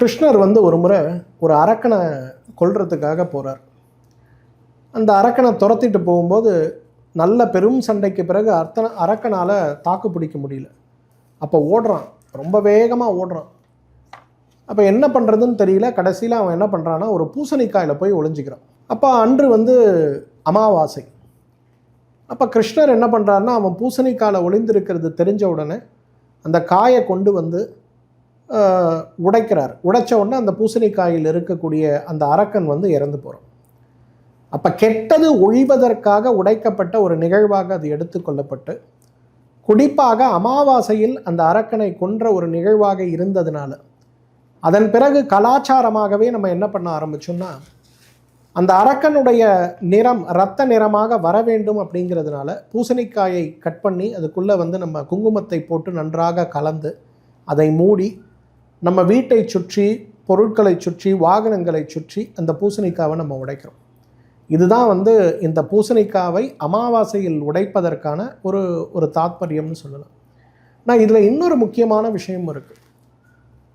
கிருஷ்ணர் வந்து ஒரு முறை ஒரு அரக்கனை கொள்றதுக்காக போகிறார் அந்த அரக்கனை துரத்திட்டு போகும்போது நல்ல பெரும் சண்டைக்கு பிறகு அர்த்தன அரக்கனால் தாக்கு பிடிக்க முடியல. அப்போ ஓடுறான். ரொம்ப வேகமாக ஓடுறான். அப்போ என்ன பண்ணுறதுன்னு தெரியல. கடைசியில் அவன் என்ன பண்ணுறான்னா ஒரு பூசணிக்காயில் போய் ஒளிஞ்சிக்கிறான். அப்போ அன்று வந்து அமாவாசை. அப்போ கிருஷ்ணர் என்ன பண்ணுறாருன்னா அவன் பூசணிக்காயில் ஒளிந்திருக்கிறது தெரிஞ்ச உடனே அந்த காயை கொண்டு வந்து உடைக்கிறார். உடைச்ச உடனே அந்த பூசணிக்காயில் இருக்கக்கூடிய அந்த அரக்கன் வந்து இறந்து போகிறோம் அப்போ கெட்டது ஒழிவதற்காக உடைக்கப்பட்ட ஒரு நிகழ்வாக அது எடுத்துக்கொள்ளப்பட்டு குறிப்பாக அமாவாசையில் அந்த அரக்கனை கொன்ற ஒரு நிகழ்வாக இருந்ததுனால அதன் பிறகு கலாச்சாரமாகவே நம்ம என்ன பண்ண ஆரம்பிச்சோம்னா அந்த அரக்கனுடைய நிறம் இரத்த நிறமாக வர வேண்டும் அப்படிங்கிறதுனால பூசணிக்காயை கட் பண்ணி அதுக்குள்ளே வந்து நம்ம குங்குமத்தை போட்டு நன்றாக கலந்து அதை மூடி நம்ம வீட்டை சுற்றி பொருட்களை சுற்றி வாகனங்களை சுற்றி அந்த பூசணிக்காவை நம்ம உடைக்கிறோம். இதுதான் வந்து இந்த பூசணிக்காவை அமாவாசையில் உடைப்பதற்கான ஒரு ஒரு தாத்பரியம்னு சொல்லலாம். நான் இதில் இன்னொரு முக்கியமான விஷயம் இருக்குது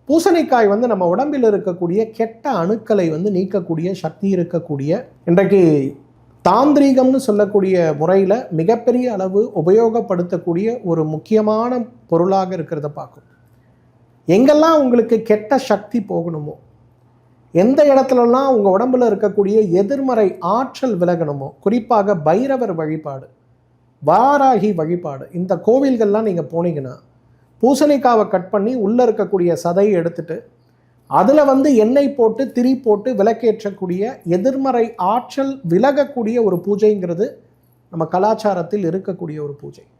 பூசணிக்காய் வந்து நம்ம உடம்பில் இருக்கக்கூடிய கெட்ட அணுக்களை வந்து நீக்கக்கூடிய சக்தி இருக்கக்கூடிய இன்றைக்கு தாந்திரீகம்னு சொல்லக்கூடிய முறையில் மிகப்பெரிய அளவு உபயோகப்படுத்தக்கூடிய ஒரு முக்கியமான பொருளாக இருக்கிறத பார்க்கும் எங்கெல்லாம் உங்களுக்கு கெட்ட சக்தி போகணுமோ எந்த இடத்துலலாம் உங்கள் உடம்புல இருக்கக்கூடிய எதிர்மறை ஆற்றல் விலகணுமோ குறிப்பாக பைரவர் வழிபாடு வாராகி வழிபாடு இந்த கோவில்கள்லாம் நீங்கள் போனீங்கன்னா பூசணிக்காவை கட் பண்ணி உள்ளே இருக்கக்கூடிய சதையை எடுத்துட்டு அதில் வந்து எண்ணெய் போட்டு திரி போட்டு விளக்கேற்றக்கூடிய எதிர்மறை ஆற்றல் விலகக்கூடிய ஒரு பூஜைங்கிறது நம்ம கலாச்சாரத்தில் இருக்கக்கூடிய ஒரு பூஜை.